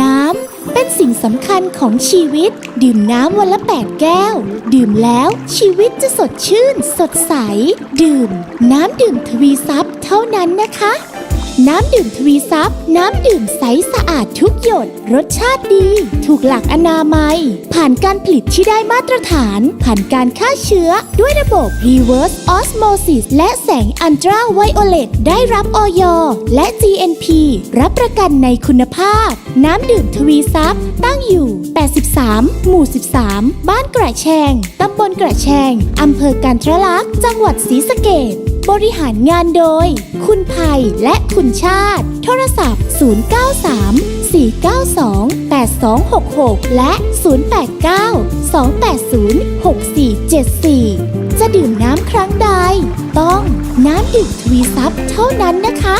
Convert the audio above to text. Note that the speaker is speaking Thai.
น้ำเป็นสิ่งสำคัญของชีวิต ดื่มน้ำวันละ8แก้ว ดื่มแล้วชีวิตจะสดชื่น สดใส ดื่ม น้ำดื่มทวีซับเท่านั้นนะคะ น้ำดื่มทวีซับน้ำดื่มใสสะอาดทุกหยด รสชาติดี ถูกหลักอนามัย ผ่านการผลิตที่ได้มาตรฐาน ผ่านการฆ่าเชื้อ ด้วยระบบ reverse osmosis และแสงอันตราไวโอเลตได้รับออยและ GNP รับประกันในคุณภาพ น้ำดื่มทวีซับตั้งอยู่ 83 หมู่ 13 บ้านกระแชง ตำบลกระแชง อำเภอกันทรลักษณ์ จังหวัดศรีสะเกษ บริหารงานโดย คุณภัยและคุณชาติ โทรศัพท์ 093 492 8266 และ 089 280 6474 จะดื่มน้ำครั้งใด ต้องน้ำดื่มทวีซับเท่านั้นนะคะ